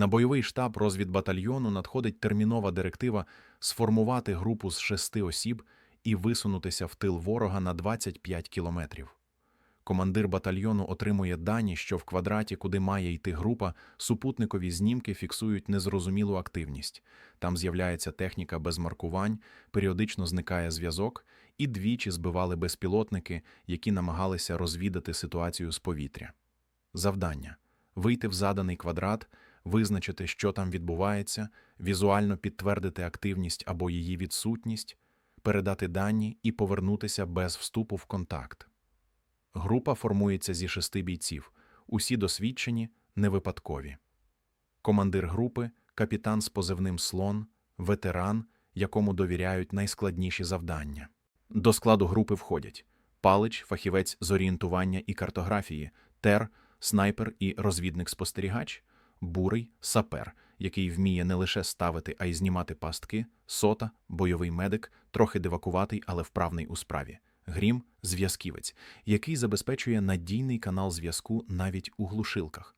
На бойовий штаб розвідбатальйону надходить термінова директива сформувати групу з шести осіб і висунутися в тил ворога на 25 кілометрів. Командир батальйону отримує дані, що в квадраті, куди має йти група, супутникові знімки фіксують незрозумілу активність. Там з'являється техніка без маркувань, періодично зникає зв'язок, і двічі збивали безпілотники, які намагалися розвідати ситуацію з повітря. Завдання вийти в заданий квадрат, визначити, що там відбувається, візуально підтвердити активність або її відсутність, передати дані і повернутися без вступу в контакт. Група формується зі шести бійців, усі досвідчені, невипадкові. Командир групи, капітан з позивним слон, ветеран, якому довіряють найскладніші завдання. До складу групи входять палич, фахівець з орієнтування і картографії, тер, снайпер і розвідник-спостерігач, бурий, сапер, який вміє не лише ставити, а й знімати пастки, сота, бойовий медик, трохи дивакуватий, але вправний у справі. Грім зв'язківець, який забезпечує надійний канал зв'язку навіть у глушилках.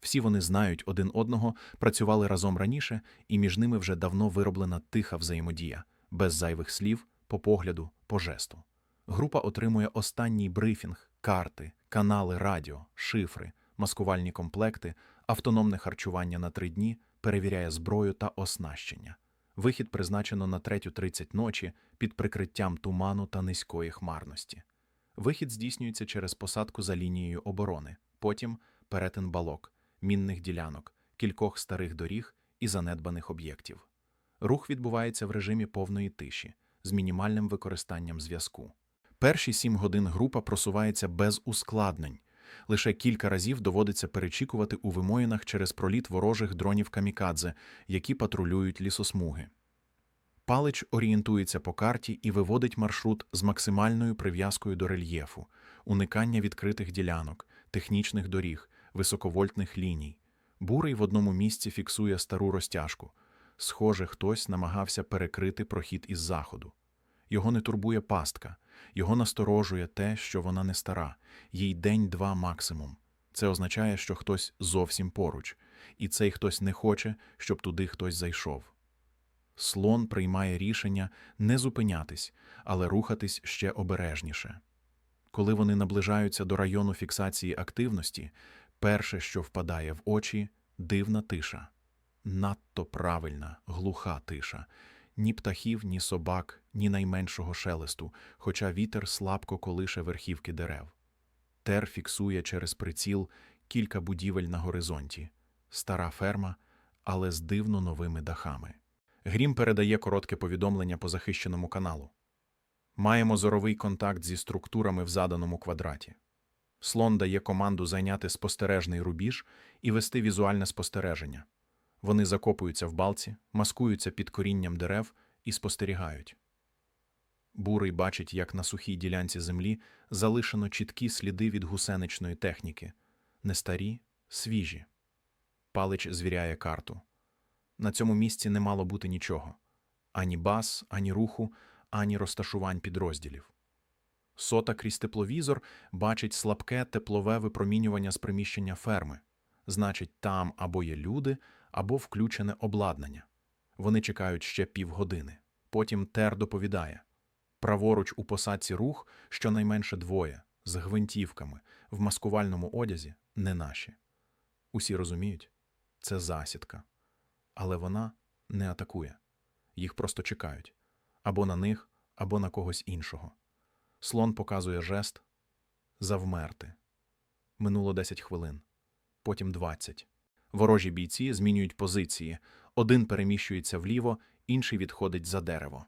Всі вони знають один одного, працювали разом раніше, і між ними вже давно вироблена тиха взаємодія, без зайвих слів, по погляду, по жесту. Група отримує останній брифінг, карти, канали радіо, шифри, маскувальні комплекти, автономне харчування на три дні, перевіряє зброю та оснащення. Вихід призначено на 3.30 ночі під прикриттям туману та низької хмарності. Вихід здійснюється через посадку за лінією оборони, потім перетин балок, мінних ділянок, кількох старих доріг і занедбаних об'єктів. Рух відбувається в режимі повної тиші з мінімальним використанням зв'язку. Перші сім годин група просувається без ускладнень. Лише кілька разів доводиться перечікувати у вимоїнах через проліт ворожих дронів камікадзе, які патрулюють лісосмуги. Палич орієнтується по карті і виводить маршрут з максимальною прив'язкою до рельєфу, уникання відкритих ділянок, технічних доріг, високовольтних ліній. Бурий в одному місці фіксує стару розтяжку. Схоже, хтось намагався перекрити прохід із заходу. Його не турбує пастка, його насторожує те, що вона не стара, їй день-два максимум. Це означає, що хтось зовсім поруч, і цей хтось не хоче, щоб туди хтось зайшов. Слон приймає рішення не зупинятись, але рухатись ще обережніше. Коли вони наближаються до району фіксації активності, перше, що впадає в очі дивна тиша. Надто правильна, глуха тиша. Ні птахів, ні собак, ні найменшого шелесту, хоча вітер слабко колише верхівки дерев. Тер фіксує через приціл кілька будівель на горизонті, стара ферма, але з дивно новими дахами. Грім передає коротке повідомлення по захищеному каналу. Маємо зоровий контакт зі структурами в заданому квадраті. Слон дає команду зайняти спостережний рубіж і вести візуальне спостереження. Вони закопуються в балці, маскуються під корінням дерев і спостерігають. Бурий бачить, як на сухій ділянці землі залишено чіткі сліди від гусеничної техніки, не старі, свіжі. Палич звіряє карту. На цьому місці не мало бути нічого ані баз, ані руху, ані розташувань підрозділів. Сота крізь тепловізор бачить слабке теплове випромінювання з приміщення ферми. Значить, там або є люди, або включене обладнання. Вони чекають ще півгодини. Потім Тер доповідає праворуч у посадці рух щонайменше двоє, з гвинтівками, в маскувальному одязі не наші. Усі розуміють, це засідка. Але вона не атакує. Їх просто чекають або на них, або на когось іншого. Слон показує жест завмерти. Минуло 10 хвилин, потім 20. Ворожі бійці змінюють позиції. Один переміщується вліво, інший відходить за дерево.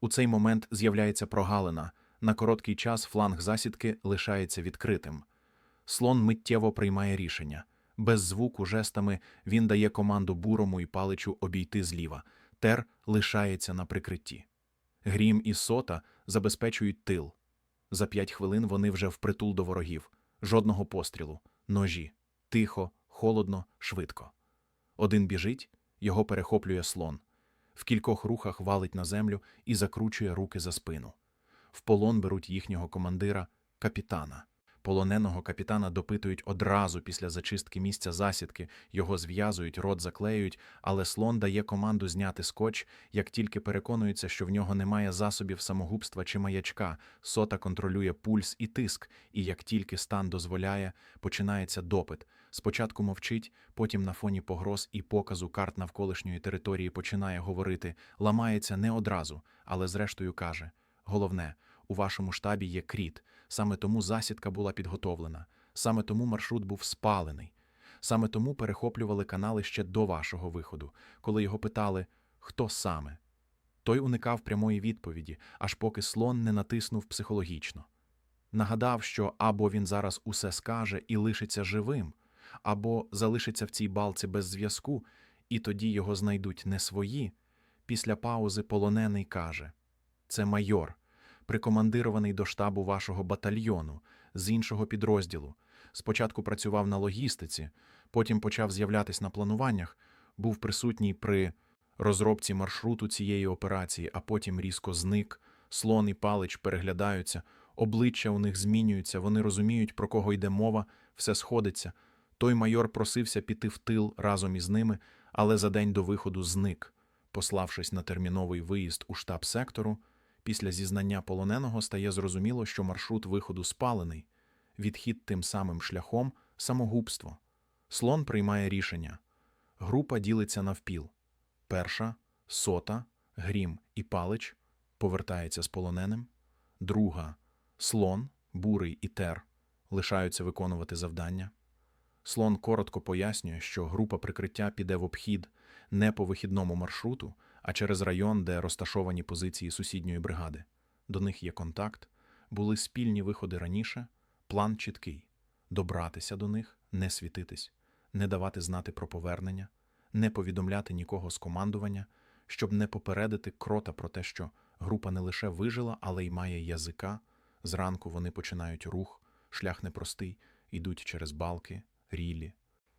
У цей момент з'являється прогалина. На короткий час фланг засідки лишається відкритим. Слон миттєво приймає рішення. Без звуку жестами він дає команду бурому і паличу обійти зліва. Тер лишається на прикритті. Грім і сота забезпечують тил. За п'ять хвилин вони вже впритул до ворогів. Жодного пострілу, ножі. Тихо, холодно, швидко. Один біжить, його перехоплює слон. В кількох рухах валить на землю і закручує руки за спину. В полон беруть їхнього командира, капітана. Полоненого капітана допитують одразу після зачистки місця засідки, його зв'язують, рот заклеюють, але слон дає команду зняти скотч, як тільки переконується, що в нього немає засобів самогубства чи маячка, сота контролює пульс і тиск, і як тільки стан дозволяє, починається допит. Спочатку мовчить, потім на фоні погроз і показу карт навколишньої території починає говорити, ламається не одразу, але зрештою каже: головне, у вашому штабі є кріт, саме тому засідка була підготовлена, саме тому маршрут був спалений, саме тому перехоплювали канали ще до вашого виходу, коли його питали, хто саме. Той уникав прямої відповіді, аж поки слон не натиснув психологічно. Нагадав, що або він зараз усе скаже і лишиться живим, або залишиться в цій балці без зв'язку, і тоді його знайдуть не свої. Після паузи полонений каже: Це майор, прикомандирований до штабу вашого батальйону з іншого підрозділу. Спочатку працював на логістиці, потім почав з'являтись на плануваннях, був присутній при розробці маршруту цієї операції, а потім різко зник. Слон і палич переглядаються, обличчя у них змінюються, вони розуміють, про кого йде мова, все сходиться. Той майор просився піти в тил разом із ними, але за день до виходу зник, пославшись на терміновий виїзд у штаб сектору. Після зізнання полоненого стає зрозуміло, що маршрут виходу спалений, відхід тим самим шляхом самогубство. Слон приймає рішення. Група ділиться навпіл. Перша, сота, грім і палич повертається з полоненим. Друга слон, бурий і тер лишаються виконувати завдання. Слон коротко пояснює, що група прикриття піде в обхід не по вихідному маршруту, а через район, де розташовані позиції сусідньої бригади. До них є контакт, були спільні виходи раніше, план чіткий добратися до них, не світитись, не давати знати про повернення, не повідомляти нікого з командування, щоб не попередити крота про те, що група не лише вижила, але й має язика. Зранку вони починають рух, шлях непростий, йдуть через балки, рілі.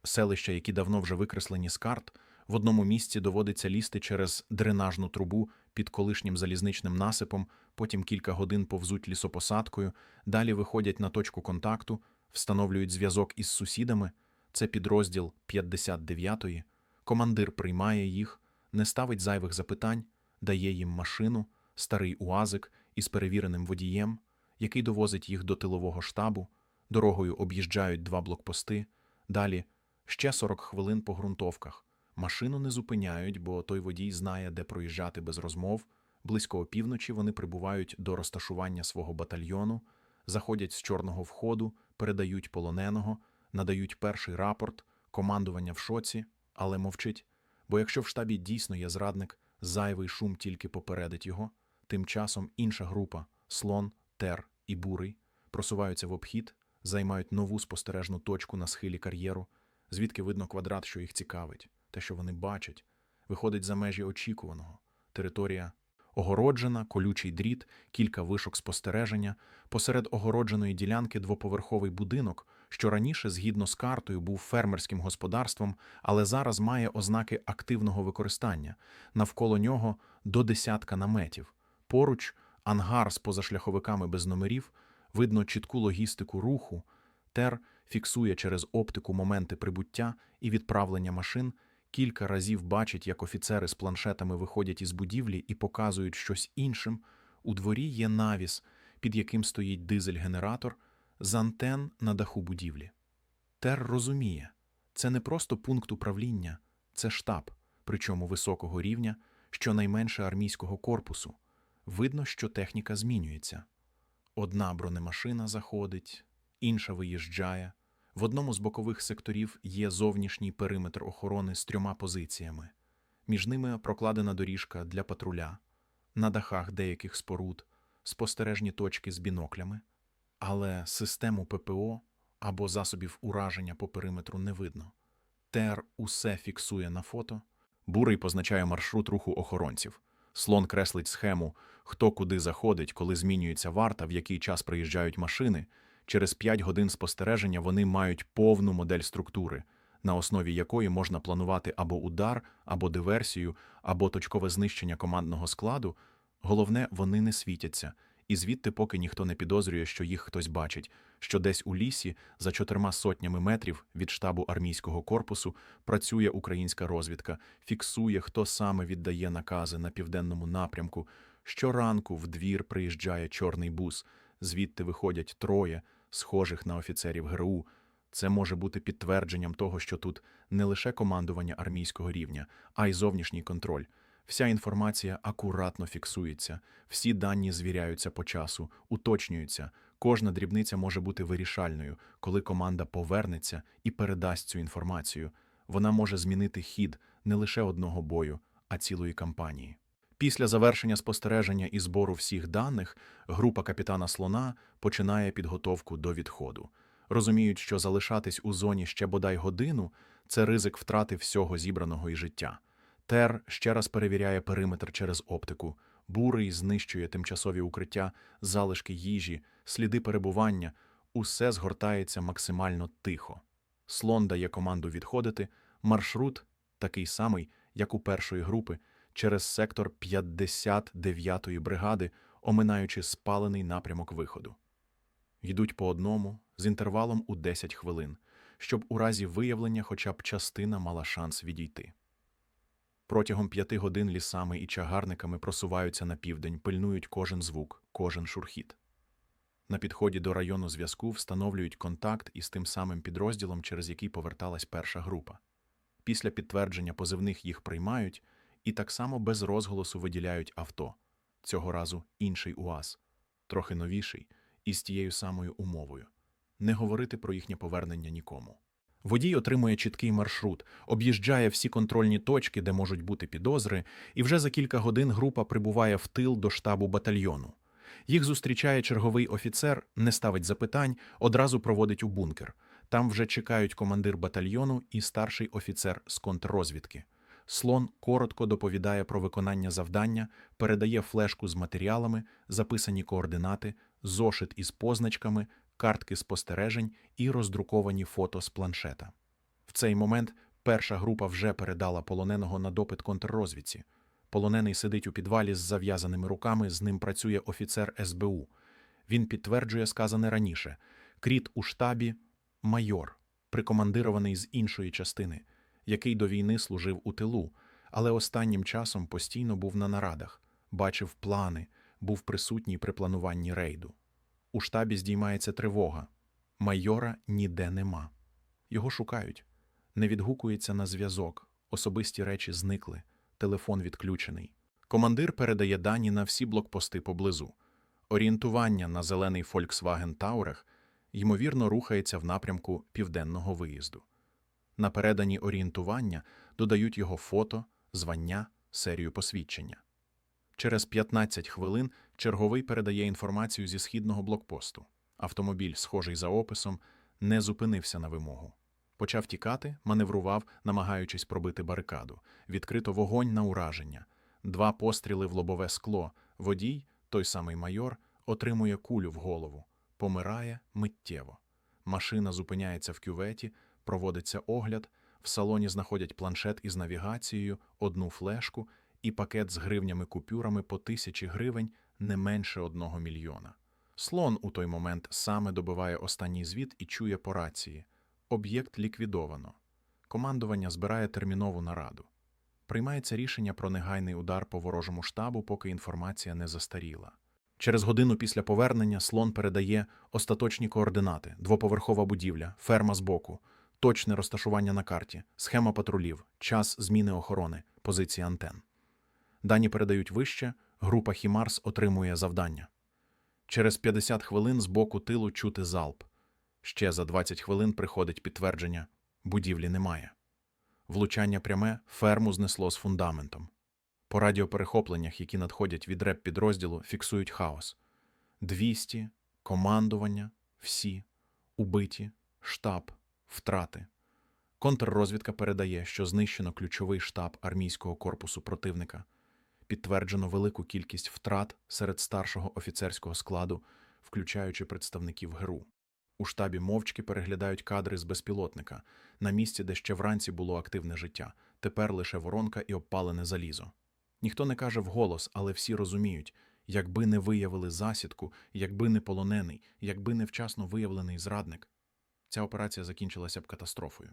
Селища, які давно вже викреслені з карт, в одному місці доводиться лізти через дренажну трубу під колишнім залізничним насипом, потім кілька годин повзуть лісопосадкою, далі виходять на точку контакту, встановлюють зв'язок із сусідами. Це підрозділ 59-ї. Командир приймає їх, не ставить зайвих запитань, дає їм машину, старий уазик із перевіреним водієм, який довозить їх до тилового штабу, дорогою об'їжджають два блокпости, далі ще 40 хвилин по ґрунтовках. Машину не зупиняють, бо той водій знає, де проїжджати без розмов. Близько опівночі вони прибувають до розташування свого батальйону, заходять з чорного входу, передають полоненого, надають перший рапорт, командування в шоці, але мовчить. Бо якщо в штабі дійсно є зрадник, зайвий шум тільки попередить його. Тим часом інша група слон, тер і бурий просуваються в обхід, займають нову спостережну точку на схилі кар'єру, звідки видно квадрат, що їх цікавить, те, що вони бачать, виходить за межі очікуваного. Територія огороджена, колючий дріт, кілька вишок спостереження, посеред огородженої ділянки двоповерховий будинок, що раніше, згідно з картою, був фермерським господарством, але зараз має ознаки активного використання. Навколо нього до десятка наметів. Поруч ангар з позашляховиками без номерів, видно чітку логістику руху. Тер фіксує через оптику моменти прибуття і відправлення машин, кілька разів бачить, як офіцери з планшетами виходять із будівлі і показують щось іншим. У дворі є навіс, під яким стоїть дизель-генератор, з антен на даху будівлі. Тер розуміє, це не просто пункт управління, це штаб, причому високого рівня, щонайменше армійського корпусу. Видно, що техніка змінюється. Одна бронемашина заходить, інша виїжджає. В одному з бокових секторів є зовнішній периметр охорони з трьома позиціями. Між ними прокладена доріжка для патруля, на дахах деяких споруд, спостережні точки з біноклями, але систему ППО або засобів ураження по периметру не видно. ТЕР усе фіксує на фото. Бурий позначає маршрут руху охоронців. Слон креслить схему, хто куди заходить, коли змінюється варта, в який час приїжджають машини. Через 5 годин спостереження вони мають повну модель структури, на основі якої можна планувати або удар, або диверсію, або точкове знищення командного складу. Головне, вони не світяться І звідти поки ніхто не підозрює, що їх хтось бачить, що десь у лісі за чотирма сотнями метрів від штабу армійського корпусу працює українська розвідка, фіксує, хто саме віддає накази на південному напрямку. Щоранку в двір приїжджає чорний бус, звідти виходять троє, схожих на офіцерів ГРУ. Це може бути підтвердженням того, що тут не лише командування армійського рівня, а й зовнішній контроль. Вся інформація акуратно фіксується, всі дані звіряються по часу, уточнюються. Кожна дрібниця може бути вирішальною, коли команда повернеться і передасть цю інформацію. Вона може змінити хід не лише одного бою, а цілої кампанії. Після завершення спостереження і збору всіх даних, група капітана Слона починає підготовку до відходу. Розуміють, що залишатись у зоні ще бодай годину це ризик втрати всього зібраного і життя. Тер ще раз перевіряє периметр через оптику. Бурий знищує тимчасові укриття, залишки їжі, сліди перебування. Усе згортається максимально тихо. Слон дає команду відходити. Маршрут такий самий, як у першої групи, через сектор 59-ї бригади, оминаючи спалений напрямок виходу. Йдуть по одному з інтервалом у 10 хвилин, щоб у разі виявлення хоча б частина мала шанс відійти. Протягом п'яти годин лісами і чагарниками просуваються на південь, пильнують кожен звук, кожен шурхіт. На підході до району зв'язку встановлюють контакт із тим самим підрозділом, через який поверталась перша група. Після підтвердження позивних їх приймають і так само без розголосу виділяють авто. Цього разу інший УАЗ, трохи новіший, і з тією самою умовою не говорити про їхнє повернення нікому. Водій отримує чіткий маршрут, об'їжджає всі контрольні точки, де можуть бути підозри, і вже за кілька годин група прибуває в тил до штабу батальйону. Їх зустрічає черговий офіцер, не ставить запитань, одразу проводить у бункер. Там вже чекають командир батальйону і старший офіцер з контррозвідки. Слон коротко доповідає про виконання завдання, передає флешку з матеріалами, записані координати, зошит із позначками, картки спостережень і роздруковані фото з планшета. В цей момент перша група вже передала полоненого на допит контррозвідці. Полонений сидить у підвалі з зав'язаними руками, з ним працює офіцер СБУ. Він підтверджує сказане раніше: Кріт у штабі майор, прикомандирований з іншої частини, який до війни служив у тилу, але останнім часом постійно був на нарадах, бачив плани, був присутній при плануванні рейду. У штабі здіймається тривога. Майора ніде нема. Його шукають. Не відгукується на зв'язок, особисті речі зникли, телефон відключений. Командир передає дані на всі блокпости поблизу. Орієнтування на зелений Volkswagen Таурах ймовірно рухається в напрямку південного виїзду. На передані орієнтування додають його фото, звання, серію посвідчення. Через 15 хвилин черговий передає інформацію зі східного блокпосту. Автомобіль, схожий за описом, не зупинився на вимогу. Почав тікати, маневрував, намагаючись пробити барикаду. Відкрито вогонь на ураження. Два постріли в лобове скло. Водій, той самий майор, отримує кулю в голову. Помирає миттєво. Машина зупиняється в кюветі, проводиться огляд. В салоні знаходять планшет із навігацією, одну флешку і пакет з гривнями купюрами по тисячі гривень не менше одного мільйона. Слон у той момент саме добиває останній звіт і чує по рації. Об'єкт ліквідовано. Командування збирає термінову нараду. Приймається рішення про негайний удар по ворожому штабу, поки інформація не застаріла. Через годину після повернення слон передає остаточні координати: двоповерхова будівля, ферма збоку, точне розташування на карті, схема патрулів, час зміни охорони, позиції антен. Дані передають вище, група Хімарс отримує завдання. Через 50 хвилин з боку тилу чути залп. Ще за 20 хвилин приходить підтвердження будівлі немає. Влучання пряме ферму знесло з фундаментом. По радіоперехопленнях, які надходять від реп підрозділу, фіксують хаос. 200, командування, всі, убиті, штаб, втрати. Контррозвідка передає, що знищено ключовий штаб армійського корпусу противника. Підтверджено велику кількість втрат серед старшого офіцерського складу, включаючи представників ГРУ. У штабі мовчки переглядають кадри з безпілотника на місці, де ще вранці було активне життя, тепер лише воронка і обпалене залізо. Ніхто не каже вголос, але всі розуміють Якби не виявили засідку, якби не полонений, якби не вчасно виявлений зрадник, ця операція закінчилася б катастрофою.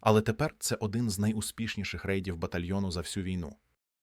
Але тепер це один з найуспішніших рейдів батальйону за всю війну.